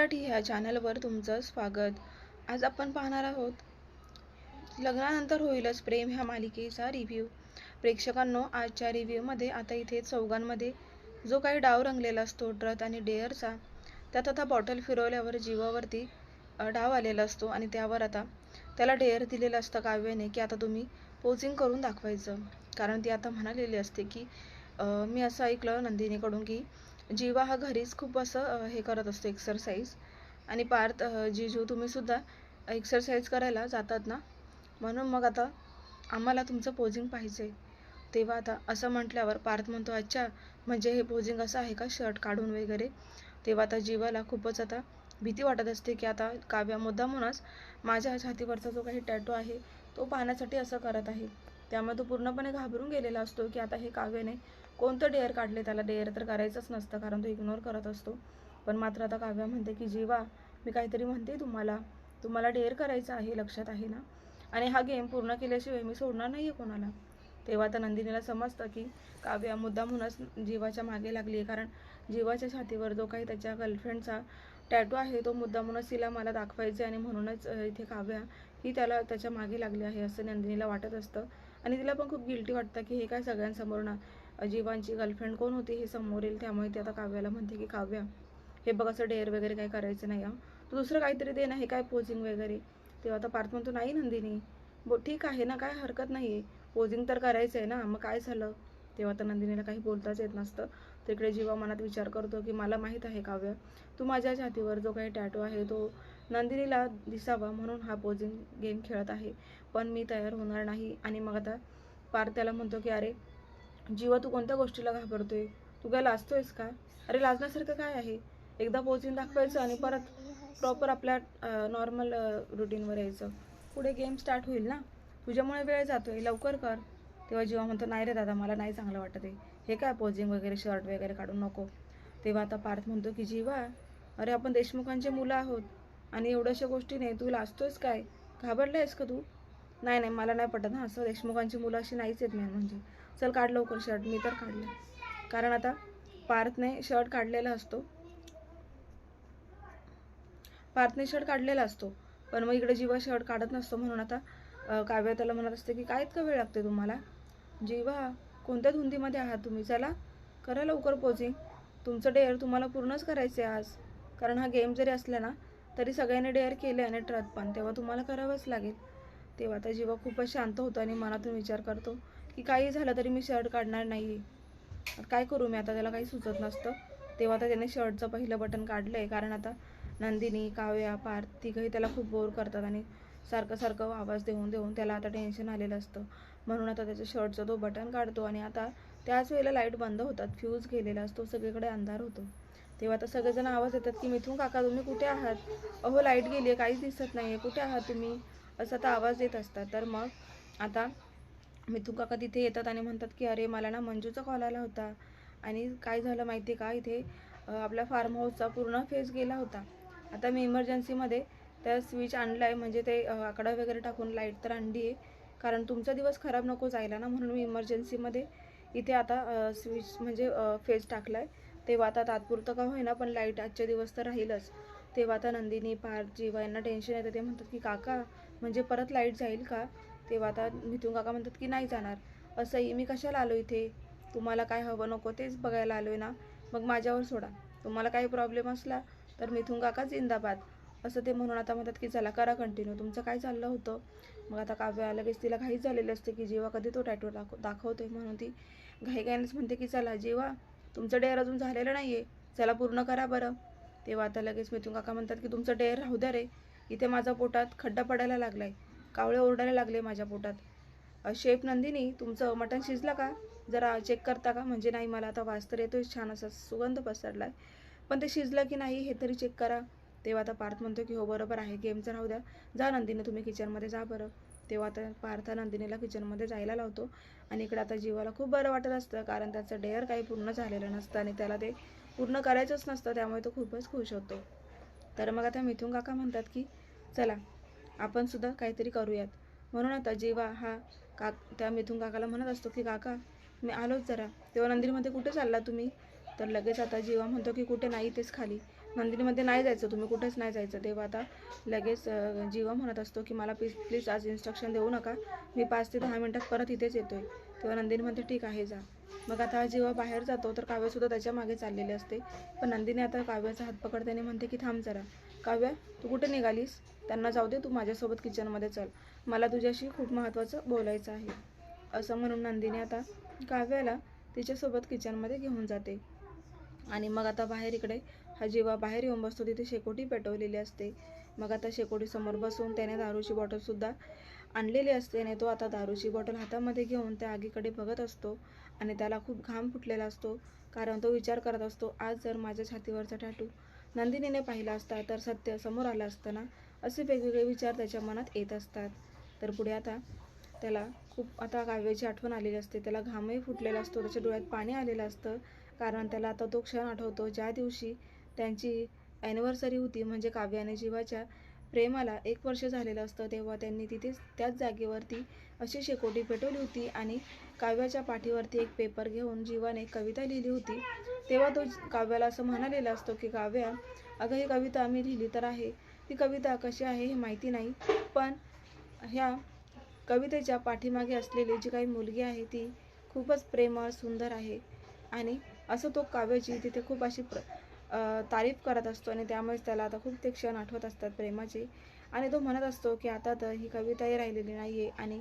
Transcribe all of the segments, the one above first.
मराठी ह्या चॅनलवर तुमचं स्वागत. आज आपण पाहणार आहोत लग्नानंतर होईलच प्रेम ह्या मालिकेचा रिव्ह्यू प्रेक्षकांनो आजच्या रिव्ह्यूमध्ये आता इथे चौघांमध्ये जो काही डाव रंगलेला असतो ड्रथ आणि डेअरचा त्यात आता बॉटल फिरवल्यावर जीवावरती डाव आलेला असतो आणि त्यावर आता त्याला डेअर दिलेलं असतं काव्याने की आता तुम्ही पोजिंग करून दाखवायचं. कारण ती आता म्हणालेली असते की मी असं ऐकलं नंदिनीकडून की जीवा हा घरीच खूप असं हे करत असतो एक्सरसाइज आणि पार्थ जीजू तुम्हीसुद्धा एक्सरसाइज करायला जातात ना? म्हणून मग आता आम्हाला तुमचं पोजिंग पाहिजे. तेव्हा आता असं म्हटल्यावर पार्थ म्हणतो अच्छा म्हणजे हे पोजिंग असं आहे का? शर्ट काढून वगैरे? तेव्हा आता जीवाला खूपच आता भीती वाटत असते की आता काव्या मुद्दामहूनच माझ्या छातीवरचा जो काही टॅटो आहे तो पाहण्यासाठी असं करत आहे. त्यामुळे तो पूर्णपणे घाबरून गेलेला असतो की आता हे काव्याने कोणतं डेअर काढले त्याला डेअर तर करायचंच नसतं कारण तो इग्नोर करत असतो. पण मात्र आता काव्या म्हणते की जीवा मी काहीतरी म्हणते तुम्हाला. तुम्हाला डेअर करायचं आहे लक्षात आहे ना? आणि हा गेम पूर्ण केल्याशिवाय मी सोडणार नाही आहे कोणाला. तेव्हा तर नंदिनीला समजतं की काव्या मुद्दामूनच जीवाच्या मागे लागली आहे कारण जीवाच्या छातीवर जो काही त्याच्या गर्लफ्रेंडचा टॅटू आहे तो मुद्दामूनच तिला मला दाखवायचा आणि म्हणूनच इथे काव्या ही त्याला त्याच्यामागे लागली आहे असं नंदिनीला वाटत असतं. आणि तिला पण खूप गिल्टी वाटतं की हे काय सगळ्यांसमोर ना अ, गर्लफ्रेंड कोण होती हे समोर येईल. त्यामुळे ती आता काव्याला म्हणते की काव्या हे बघ असं डेअर वगैरे काही करायचं नाही हं. तू दुसरं काहीतरी दे ना हे काय पोजिंग वगैरे. तेव्हा आता पार्थ म्हणतो नाही नंदिनी बो ठीक आहे ना काय हरकत नाही आहे पोजिंग तर करायचं आहे ना मग काय झालं? तेव्हा तर नंदिनीला काही बोलताच येत नसतं. तिकडे जीवा मनात विचार करतो की मला माहीत आहे काव्य तू माझ्या छातीवर जो काही टॅटो आहे तो नंदिनीला दिसावा म्हणून हा पोजिंग गेम खेळत आहे. पण मी तयार होणार नाही. आणि मग आता पार त्याला म्हणतो की अरे जीवा तू कोणत्या गोष्टीला घाबरतोय? तू काय लाजतोयस का? अरे लाजण्यासारखं काय आहे? एकदा पोचून दाखवायचं आणि परत प्रॉपर आपल्या नॉर्मल रुटीनवर यायचं. पुढे गेम स्टार्ट होईल ना? तुझ्यामुळे वेळ जातोय. लवकर कर. तेव्हा जेव्हा म्हणतो नाही रे दादा मला नाही चांगलं वाटत आहे. हे काय पोजिंग वगैरे शर्ट वगैरे काढून नको. तेव्हा आता पार्थ म्हणतो की जीवा अरे आपण देशमुखांचे मुलं आहोत आणि एवढ्याशा गोष्टी नाही. तू लाजतोयस काय? घाबरलायस का तू? नाही नाही मला नाही पटत हां असं देशमुखांची मुलं अशी नाहीच आहेत मेन म्हणजे. चल काढ लवकर शर्ट मी तर काढलं. कारण आता पार्थने शर्ट काढलेला असतो. पार्थने शर्ट काढलेला असतो. पण मग इकडे जीवा शर्ट काढत नसतो म्हणून आता काव्य काव्या त्याला म्हणत असते की काय इतका वेळ लागते तुम्हाला? जीवा कोणत्या धुंदीमध्ये आहात तुम्ही? चला करा लवकर पोचिंग तुमचं डेअर तुम्हाला पूर्णच करायचं आहे आज. कारण हा गेम जरी असला ना तरी सगळ्यांनी डेअर केले आणि ट्रत पण. तेव्हा तुम्हाला करावंच लागेल. तेव्हा आता जीवा खूपच शांत होतो आणि मनातून विचार करतो की काही झालं तरी मी शर्ट काढणार नाही काय करू मी? आता त्याला काही सुचत नसतं. तेव्हा तर त्याने शर्टचं पहिलं बटन काढलं आहे कारण आता नंदिनी काव्या पार्थ तिघंही त्याला खूप बोर करतात आणि सारखं सारखं आवाज देऊन देऊन त्याला आता टेन्शन आलेलं असतं. म्हणून आता त्याच्या शर्टचं तो बटन काढतो आणि आता त्याच वेळेला लाइट बंद होतात. फ्यूज गेलेला असतो. सगळीकडे अंधार होतो. तेव्हा आता सगळेजण आवाज येतात की मिथून काका तुम्ही कुठे आहात? अहो लाइट गेली आहे काहीच दिसत नाही आहे कुठे आहात तुम्ही? असं आता आवाज येत असतात. तर मग आता मिथुन काका तिथे येतात आणि म्हणतात की अरे मला ना मंजूचा कॉल आला होता. आणि काय झालं माहिती आहे का? इथे आपला आपल्या फार्म हाऊसचा पूर्ण फेस गेला होता. आता मी इमर्जन्सीमध्ये त्या स्विच आणला आहे म्हणजे ते आकडा वगैरे टाकून लाइट तर आणली आहे. कारण तुमचा दिवस खराब नको जायला ना म्हणून मी इमर्जन्सीमध्ये इथे आता स्विच म्हणजे फेस टाकला आहे तेव्हा आता तात्पुरतं का होईना पण लाइट आजचे दिवस तर राहीलच. तेव्हा आता नंदिनी पार्थ जीवा यांना टेन्शन येतं. ते म्हणतात की काका म्हणजे परत लाइट जाईल का? तेव्हा आता मिथून काका म्हणतात की नाही जाणार. असंही मी कशाला आलो इथे? तुम्हाला काय हवं नको तेच बघायला आलो आहे ना. मग माझ्यावर सोडा. तुम्हाला काही प्रॉब्लेम असला तर मिथून काका जिंदाबाद. असं ते म्हणून आता म्हणतात की चला करा कंटिन्यू तुमचं काय चाललं होतं? मग आता काव्या लगेच तिला घाईच झालेली असते की जेव्हा कधी तो टॅटू दाखव दाखवतोय म्हणून ती घाईघाईनेच म्हणते की चला जेव्हा तुमचं डेअर अजून झालेलं नाही आहे चला पूर्ण करा बरं. तेव्हा आता लगेच मिथून काका म्हणतात की तुमचं डेअर राहू द्या रे. इथे माझा पोटात खड्डा पडायला लागलाय. कावळे ओरडायला लागले माझ्या पोटात. शेफ नंदिनी तुमचं मटण शिजलं का? जरा चेक करता का? म्हणजे नाही मला आता वास तर येतोय छान असा सुगंध पसरला आहे पण ते शिजलं की नाही हे तरी चेक करा. तेव्हा आता पार्थ म्हणतो की हो बरोबर आहे गेमचं राहू द्या. जा नंदिनी तुम्ही किचनमध्ये जा बरं. तेव्हा आता पार्थ नंदिनीला किचनमध्ये जायला लावतो. आणि इकडे आता जीवाला खूप बरं वाटत असतं कारण त्याचं डेअर काही पूर्ण झालेलं नसतं आणि त्याला ते पूर्ण करायचंच नसतं त्यामुळे तो खूपच खुश होतो. तर मग आता मिथून काका म्हणतात की चला आपण सुद्धा काहीतरी करूयात. म्हणून आता जेव्हा हा का त्या मिथून काकाला म्हणत असतो की काका मी आलोच जरा. तेव्हा नंदिनीमध्ये कुठे चालला तुम्ही? तर लगेच आता जेव्हा म्हणतो की कुठे नाही तेच खाली. नंदिनीमध्ये नाही जायचं तुम्ही कुठेच नाही जायचं. तेव्हा आता लगेच जीवा म्हणत असतो की मला प्लीज प्लीज आज इन्स्ट्रक्शन देऊ नका. मी पाच ते दहा मिनिटात परत इथेच येतो आहे तेव्हा नंदिनी म्हणते ठीक आहे जा. मग आता जेव्हा बाहेर जातो तर काव्यसुद्धा त्याच्यामागे चाललेली असते. पण नंदिनी आता काव्याचा हात पकडताना म्हणते की थांब जरा. काव्या तू कुठे निघालीस? त्यांना जाऊ दे तू माझ्यासोबत किचनमध्ये चल. मला तुझ्याशी खूप महत्त्वाचं बोलायचं आहे. असं म्हणून नंदिनी आता काव्याला तिच्यासोबत किचनमध्ये घेऊन जाते. आणि मग आता बाहेर इकडे हा जेव्हा बाहेर येऊन बसतो तिथे शेकोटी पेटवलेली असते. मग आता शेकोटीसमोर बसून त्याने दारूची बॉटलसुद्धा आणलेली असते आणि तो आता दारूची बॉटल हातामध्ये घेऊन त्या आगीकडे बघत असतो आणि त्याला खूप घाम फुटलेला असतो. कारण तो विचार करत असतो आज जर माझ्या छातीवरचा टॅटू नंदिनीने पाहिला असता तर सत्य समोर आलं असतं ना असे वेगवेगळे विचार त्याच्या मनात येत असतात. तर पुढे आता त्याला खूप आता काव्याची आठवण आलेली असते. त्याला घामही फुटलेला असतो. त्याच्या डोळ्यात पाणी आलेलं असतं. कारण त्याला आता तो क्षण आठवतो. ज्या दिवशी त्यांची ॲनिव्हर्सरी होती म्हणजे काव्याने जीवाच्या प्रेमाला एक वर्ष झालेलं असतं तेव्हा त्यांनी तिथेच त्याच जागेवरती अशी शेकोटी पेटवली होती आणि काव्याच्या पाठीवरती एक पेपर घेऊन जीवाने कविता लिहिली होती. तेव्हा तो काव्याला असं म्हणालेला असतो की काव्या अगं ही कविता मी लिहिली तर आहे. ती कविता कशी आहे हे माहिती नाही पण ह्या कवितेच्या पाठीमागे असलेली जी काही मुलगी आहे ती खूपच प्रेमळ सुंदर आहे. आणि असं तो काव्याची तिथे खूप अशी प्र तारीफ करत असतो आणि त्यामुळेच त्याला आता खूप ते क्षण आठवत असतात प्रेमाचे. आणि तो म्हणत असतो की आता तर ही कविताही राहिलेली नाही आहे आणि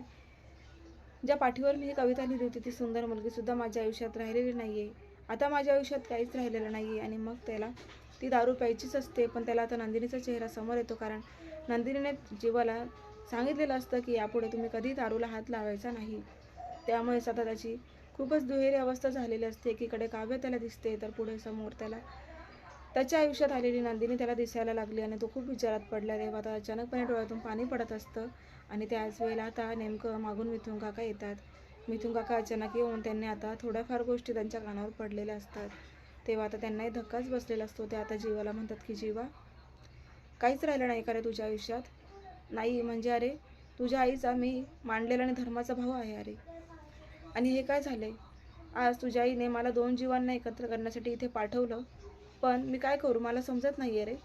ज्या पाठीवर मी ही कविता लिहिली होती ती सुंदर मुलगीसुद्धा माझ्या आयुष्यात राहिलेली नाही आहे आता माझ्या आयुष्यात काहीच राहिलेलं नाही आहे आणि मग त्याला ती दारू प्यायचीच असते पण त्याला आता नंदिनीचा चेहरा समोर येतो कारण नंदिनीने जीवाला सांगितलेलं असतं की यापुढे तुम्ही कधी दारूला हात लावायचा नाही. त्यामुळेच आता त्याची खूपच दुहेरी अवस्था झालेली असते एकीकडे काव्य त्याला दिसते तर पुढे समोर त्याला त्याच्या आयुष्यात आलेली नंदिनी त्याला दिसायला लागली आणि तो खूप विचारात पडला तेव्हा आता अचानकपणे डोळ्यातून पाणी पडत असतं आणि त्याच वेळेला आता नेमकं मागून मिथून काका येतात. मिथून काका अचानक येऊन त्यांनी आता थोड्याफार गोष्टी त्यांच्या कानावर पडलेल्या असतात. तेव्हा आता त्यांनाही धक्काच बसलेला असतो. ते आता जीवाला म्हणतात की जीवा काहीच राहिलं नाही का रे तुझ्या आयुष्यात? नाही म्हणजे अरे तुझ्या आईचा मी मांडलेला आणि धर्माचा भाऊ आहे अरे. आणि हे काय झाले आज तुझ्या आईने मला दोन जीवांना एकत्र करण्यासाठी इथे पाठवलं पण मी काय करू? मला समजत नाही आहे रे.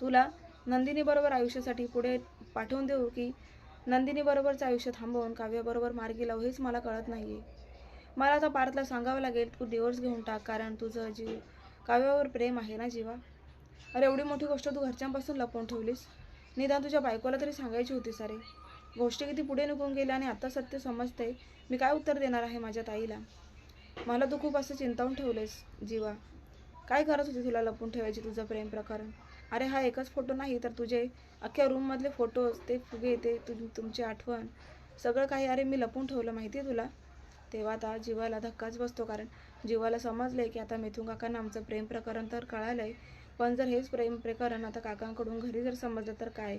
तुला नंदिनीबरोबर आयुष्यासाठी पुढे पाठवून देऊ की नंदिनीबरोबरचं आयुष्य थांबवून काव्याबरोबर मार्गी लावू हेच मला कळत नाही आहे मला आता पार्थला सांगावं लागेल तू डिवोर्स घेऊन टाक कारण तुझं जीव काव्यावर प्रेम आहे ना जीवा? अरे एवढी मोठी गोष्ट तू घरच्यांपासून लपवून ठेवलीस? निदान तुझ्या बायकोला तरी सांगायची होती सारे. गोष्टी किती पुढे निघून गेल्या आणि आता सत्य समजते. मी काय उत्तर देणार आहे माझ्या ताईला? मला तू खूप असं चिंतावून ठेवलेस जीवा. काय करत होती तुला लपून ठेवायची तुझं प्रेम प्रकरण? अरे हा एकच फोटो नाही तर तुझे अख्ख्या रूममधले फोटोज ते फुगे ते तुम तुमची आठवण सगळं काही अरे मी लपून ठेवलं माहिती आहे तुला? तेव्हा आता जीवाला धक्काच बसतो कारण जीवाला समजलं आहे की आता मिथून काकांना आमचं प्रेम प्रकरण तर कळालंय पण जर हेच प्रेम प्रकरण आता काकांकडून घरी जर समजलं तर काय?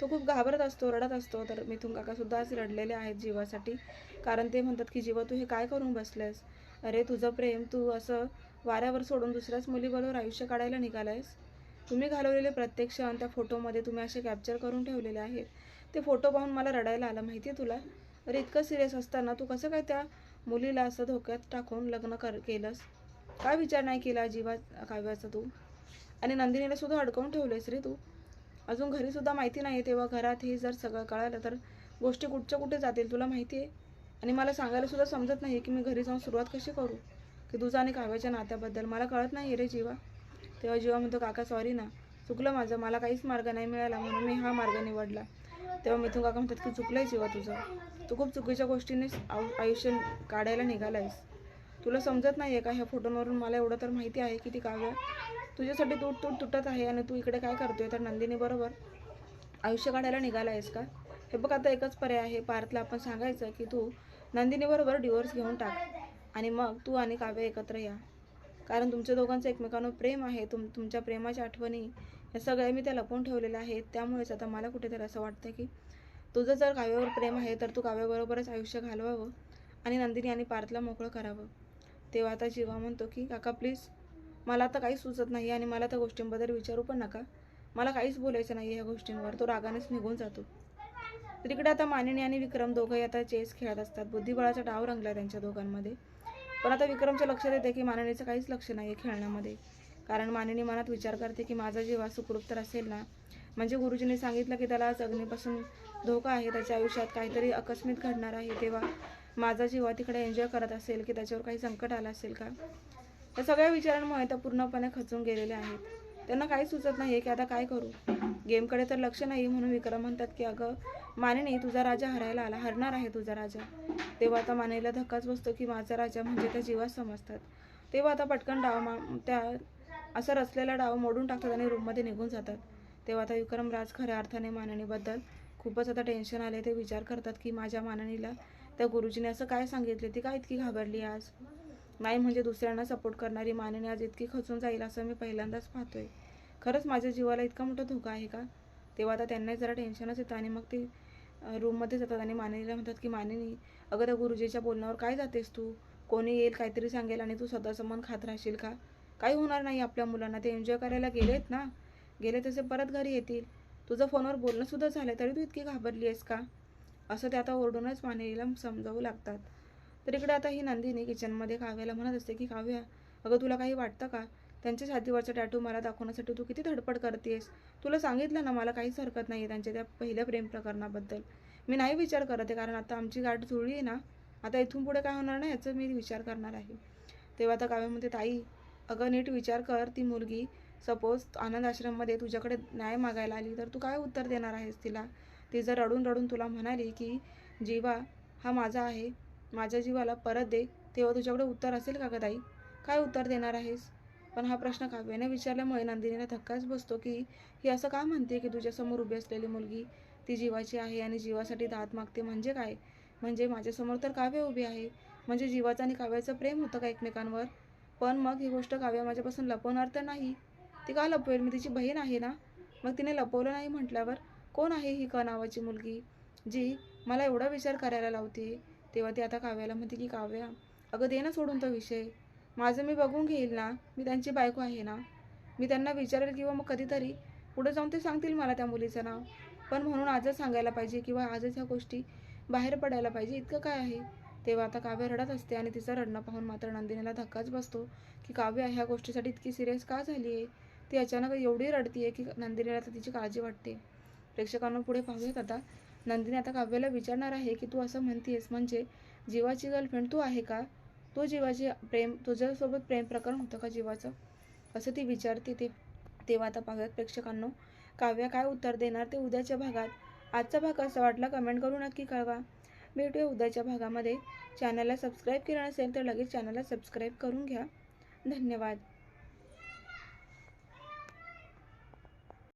तो खूप घाबरत असतो रडत असतो तर मिथून काकासुद्धा आज रडलेले आहेत जीवासाठी कारण ते म्हणतात की जीवा तू हे काय करून बसलेस? अरे तुझं प्रेम तू असं वाऱ्यावर सोडून दुसऱ्याच मुलीबरोबर आयुष्य काढायला निघालायस? तुम्ही घालवलेले प्रत्येक क्षण त्या फोटोमध्ये तुम्ही असे कॅप्चर करून ठेवलेले आहेत. ते फोटो पाहून मला रडायला आला माहिती आहे तुला? अरे इतकं सिरियस असताना तू कसं काय त्या मुलीला असं धोक्यात टाकून लग्न कर केलंस? काय विचार नाही केला जीवा काव्याचा तू? आणि नंदिनीला सुद्धा अडकवून ठेवलेस रे तू? अजून घरीसुद्धा माहिती नाही तेव्हा घरात हे जर सगळं कळालं तर गोष्टी कुठच्या कुठे जातील तुला माहिती आहे आणि मला सांगायला सुद्धा समजत नाही की मी घरी जाऊन सुरुवात कशी करू? की तुझं आणि काव्याच्या नात्याबद्दल. मला कळत नाही रे जीवा. तेव्हा जीवा म्हणतो काका सॉरी ना. चुकलं माझं. मला काहीच मार्ग नाही मिळाला म्हणून मी हा मार्ग निवडला. तेव्हा मिथून काका म्हणतात की चुकलंय जीवा तुझं. तू खूप चुकीच्या गोष्टीने आयुष्य काढायला निघालायस. तुला समजत नाही आहे का? ह्या फोटोंवरून मला एवढं तर माहिती आहे की ती काव्य तुझ्यासाठी तूट तूट तुटत आहे आणि तू इकडे काय करतोय? तर नंदिनी बरोबर आयुष्य काढायला निघाला आहेस का? हे बघ आता एकच पर्याय आहे. पार्थला आपण सांगायचं की तू नंदिनीबरोबर डिवोर्स घेऊन टाक. आणि मग तू आणि काव्य एकत्र या. कारण तुमच्या दोघांचं एकमेकांवर प्रेम आहे तुम तुमच्या प्रेमाच्या आठवणी या सगळ्या मी त्या लपवून ठेवलेल्या आहेत. त्यामुळेच आता मला कुठेतरी असं वाटतं की तुझं जर काव्यावर प्रेम आहे तर तू काव्याबरोबरच आयुष्य घालवावं आणि नंदिनी आणि पार्थला मोकळं करावं. तेव्हा आता जीवा म्हणतो की काका प्लीज मला आता काहीच सुचत नाही आणि मला त्या गोष्टींबद्दल विचारू पण नका. मला काहीच बोलायचं नाही ह्या गोष्टींवर. तो रागानेच निघून जातो. तिकडे आता मानिनी आणि विक्रम दोघंही आता चेस खेळत असतात. बुद्धिबळाचा डाव रंगला त्यांच्या दोघांमध्ये. पण आता विक्रमच्या लक्षात येते की माननीचं काहीच लक्ष नाही आहे खेळण्यामध्ये. कारण माननी मनात विचार करते की माझा जेव्हा सुखरूप तर असेल ना? म्हणजे गुरुजींनी सांगितलं की त्याला आज अग्नीपासून धोका आहे त्याच्या आयुष्यात काहीतरी अकस्मित घडणार आहे तेव्हा माझा जीवा तिकडे एन्जॉय करत असेल की त्याच्यावर काही संकट आलं असेल का? या सगळ्या विचारांमुळे त्या पूर्णपणे खचून गेलेल्या आहेत. त्यांना काही सुचत नाही की आता काय करू? गेमकडे तर लक्ष नाही म्हणून विक्रम म्हणतात की अगं मानेने तुझा राजा हरायला आला. हरणार आहे तुझा राजा. तेव्हा आता मानेला धक्काच बसतो की माझा राजा म्हणजे त्या जीवास समजतात. तेव्हा आता पटकन डाव मा त्या असा रचलेला डाव मोडून टाकतात आणि रूममध्ये निघून जातात. तेव्हा आता विक्रम राज खऱ्या अर्थाने माननीबद्दल खूपच आता टेन्शन आले. ते विचार करतात की माझ्या माननीला त्या गुरुजीने असं काय सांगितले? ती काय इतकी घाबरली आज? नाही म्हणजे दुसऱ्यांना सपोर्ट करणारी माननी आज इतकी खचून जाईल असं मी पहिल्यांदाच पाहतोय. खरंच माझ्या जीवाला इतका मोठा धोका आहे का? तेव्हा आता त्यांनाही जरा टेन्शनच येतं आणि मग ते रूममध्ये जातात आणि मानिनीला म्हणतात की मानिनी अगं त्या गुरुजीच्या बोलण्यावर काय जातेस तू? कोणी येईल काहीतरी सांगेल आणि तू स्वतःचं मन खात राहशील का? काही होणार नाही आपल्या मुलांना ते एन्जॉय करायला गेलेत ना? गेले तसे परत घरी येतील. तुझं फोनवर बोलणंसुद्धा झालं तरी तू इतकी घाबरली आहेस का? असं ते आता ओरडूनच मानिनीला समजावू लागतात. तर इकडे आता ही नंदिनी किचनमध्ये काव्याला म्हणत असते की काव्या अगं तुला काही वाटतं का? त्यांच्या छातीवरचा टॅटू मला दाखवण्यासाठी तू किती धडपड करतेस? तुला सांगितलं ना मला काहीच हरकत नाही आहे त्यांच्या त्या पहिल्या प्रेम प्रकरणाबद्दल. मी नाही विचार करत आहे कारण आता आमची गाठ जुळली आहे ना आता इथून पुढे काय होणार नाही याचा मी विचार करणार आहे. तेव्हा आता काव्यामध्ये ताई अगं नीट विचार कर ती मुलगी सपोज आनंद आश्रममध्ये तुझ्याकडे न्याय मागायला आली तर तू काय उत्तर देणार आहेस तिला? ती जर रडून रडून तुला म्हणाली की जीवा हा माझा आहे माझ्या जीवाला परत दे तेव्हा तुझ्याकडे उत्तर असेल का ग ताई? काय उत्तर देणार आहेस? पण हा प्रश्न काव्याने विचारल्यामुळे नंदिनीला धक्काच बसतो की ही असं का म्हणते की तुझ्यासमोर उभी असलेली मुलगी ती जीवाची आहे आणि जीवासाठी दात मागते म्हणजे काय? म्हणजे माझ्यासमोर तर काव्य उभी आहे. म्हणजे जीवाचं आणि काव्याचं प्रेम होतं का एकमेकांवर? पण मग ही गोष्ट काव्या माझ्यापासून लपवणार तर नाही. ती का लपवेल? मी तिची बहीण आहे ना? मग तिने लपवलं नाही म्हटल्यावर कोण आहे ही क नावाची मुलगी जी मला एवढा विचार करायला लावते तेव्हा ती आता काव्याला म्हणते की काव्या अगं दे ना सोडून तो विषय. माझं मी बघून घेईल ना. मी त्यांची बायको आहे ना. मी त्यांना विचारेल किंवा मग कधीतरी पुढे जाऊन ते सांगतील मला त्या मुलीचं नाव. पण म्हणून आजच सांगायला पाहिजे किंवा आजच ह्या गोष्टी बाहेर पडायला पाहिजे. इतकं काय आहे? तेव्हा आता काव्य रडत असते आणि तिचं रडणं पाहून मात्र नंदिनीला धक्काच बसतो की काव्य ह्या गोष्टीसाठी इतकी सिरियस का झाली आहे? ती अचानक एवढी रडती आहे की नंदिनीला तर तिची काळजी वाटते. प्रेक्षकांना पुढे पाहूयात आता. नंदिनी आता काव्याला विचारणार आहे की तू असं म्हणतेस म्हणजे जीवाची गर्लफ्रेंड तू आहे का? तो जीवाची प्रेम तुझ्यासोबत प्रेम प्रकरण होतं का जीवाचं? असं ती विचारते ते तेव्हा आता पाहूयात प्रेक्षकांनो. काव्या काय उत्तर देणार ते उद्याच्या भागात? आजचा भाग कसा वाटला कमेंट करून नक्की कळवा. भेटूया उद्याच्या भागामध्ये. चॅनलला सबस्क्राईब केलं नसेल तर लगेच चॅनलला सबस्क्राईब करून घ्या. धन्यवाद.